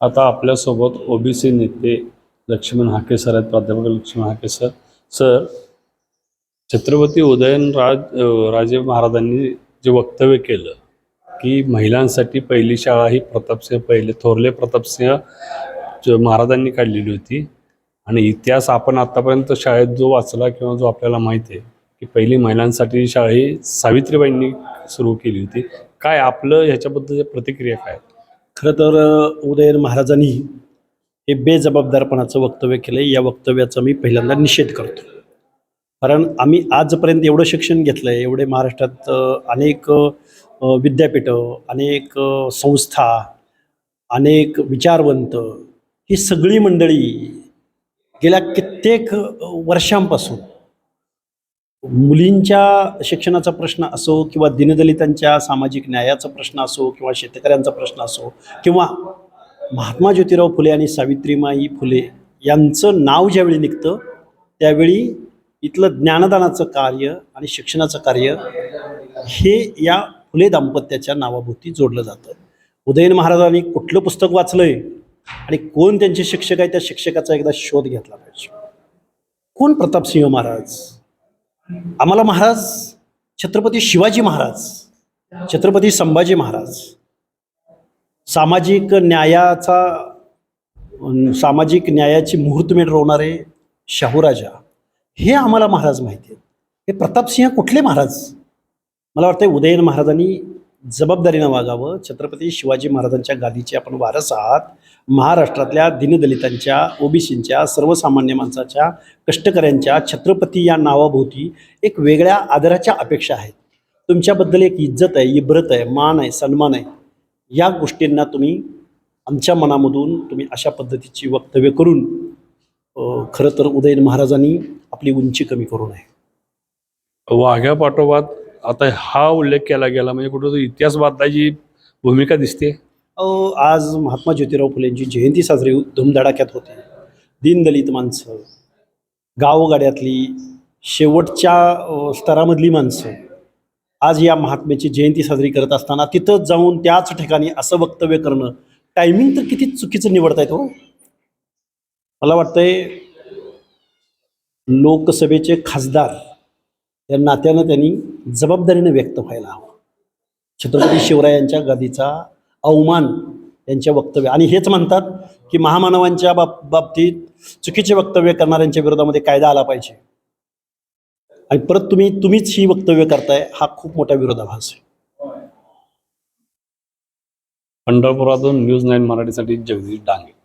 आता आपल्यासोबत ओबीसी नेते लक्ष्मण हाके सर आहेत प्राध्यापक लक्ष्मण हाके सर. सर छत्रपती उदयनराज राजे महाराजांनी जे वक्तव्य केलं की महिलांसाठी पहिली शाळा ही प्रतापसिंह पहिले थोरले प्रतापसिंह महाराजांनी काढलेली होती. आणि इतिहास आपण आतापर्यंत शाळेत जो वाचला किंवा जो आपल्याला माहिती आहे की पहिली महिलांसाठी शाळा ही सावित्रीबाईंनी सुरू केली होती. काय आपलं ह्याच्याबद्दल प्रतिक्रिया काय? खरं तर उदयन महाराजांनी हे बेजबाबदारपणाचं वक्तव्य केलं या वक्तव्याचा मी पहिल्यांदा निषेध करतो. कारण आम्ही आजपर्यंत एवढं शिक्षण घेतलं आहे एवढे महाराष्ट्रात अनेक विद्यापीठं अनेक संस्था अनेक विचारवंत ही सगळी मंडळी गेल्या कित्येक वर्षांपासून मुलींच्या शिक्षणाचा प्रश्न असो किंवा दीनदलितांच्या सामाजिक न्यायाचा प्रश्न असो किंवा शेतकऱ्यांचा प्रश्न असो किंवा महात्मा ज्योतिराव फुले आणि सावित्रीमाई फुले यांचं नाव ज्यावेळी निघतं त्यावेळी इथलं ज्ञानदानाचं कार्य आणि शिक्षणाचं कार्य हे या फुले दाम्पत्याच्या नावाभोवती जोडलं जातं. उदयन महाराजांनी कुठलं पुस्तक वाचलंय आणि कोण त्यांचे शिक्षक आहे त्या शिक्षकाचा एकदा शोध घेतला पाहिजे. कोण प्रतापसिंह महाराज? आम्हाला महाराज छत्रपती शिवाजी महाराज छत्रपती संभाजी महाराज सामाजिक न्यायाचा सामाजिक न्यायाची मुहूर्तमेढ रोवणारे शाहूराजा हे आम्हाला महाराज माहिती आहेत. हे प्रतापसिंह कुठले महाराज? मला वाटतं उदयन महाराजांनी जबाबदारीनं वागावं. छत्रपती शिवाजी महाराजांच्या गादीचे आपण वारस आहात. महाराष्ट्रातल्या दीनदलितांच्या ओबीसींच्या सर्वसामान्य माणसाच्या कष्टकऱ्यांच्या छत्रपती या नावाभोवती एक वेगळ्या आदराच्या अपेक्षा आहेत. तुमच्याबद्दल एक इज्जत आहे इब्रत आहे मान आहे सन्मान आहे. या गोष्टींना तुम्ही आमच्या मनामधून तुम्ही अशा पद्धतीची वक्तव्य करून खरं तर उदयन महाराजांनी आपली उंची कमी करू नये. वाघ्या पाठोपाठ आता हा उल्लेख केला गेला म्हणजे कुठं इतिहास बांधायची भूमिका दिसते. अहो, आज महात्मा ज्योतिराव फुलेंची जयंती साजरी धुमधडाक्यात होते. दीनदलित माणसं गावगाड्यातली शेवटच्या अ, स्तरामधली माणसं आज या महात्म्याची जयंती साजरी करत असताना तिथं जाऊन त्याच ठिकाणी असं वक्तव्य करणं टायमिंग तर किती चुकीचं निवडता येतो हो. मला वाटतंय लोकसभेचे खासदार या नात्यानं त्यांनी जबाबदारीनं व्यक्त व्हायला हवं. छत्रपती शिवरायांच्या गादीचा अवमान यांच्या वक्तव्य आणि हेच म्हणतात की महामानवांच्या बाब बाबतीत चुकीचे वक्तव्य करणाऱ्यांच्या विरोधामध्ये कायदा आला पाहिजे. आणि परत तुम्ही तुम्हीच ही वक्तव्य करताय हा खूप मोठा विरोधाभास आहे. पंढरपुरातून न्यूज नाईन मराठीसाठी जगदीश डांगे.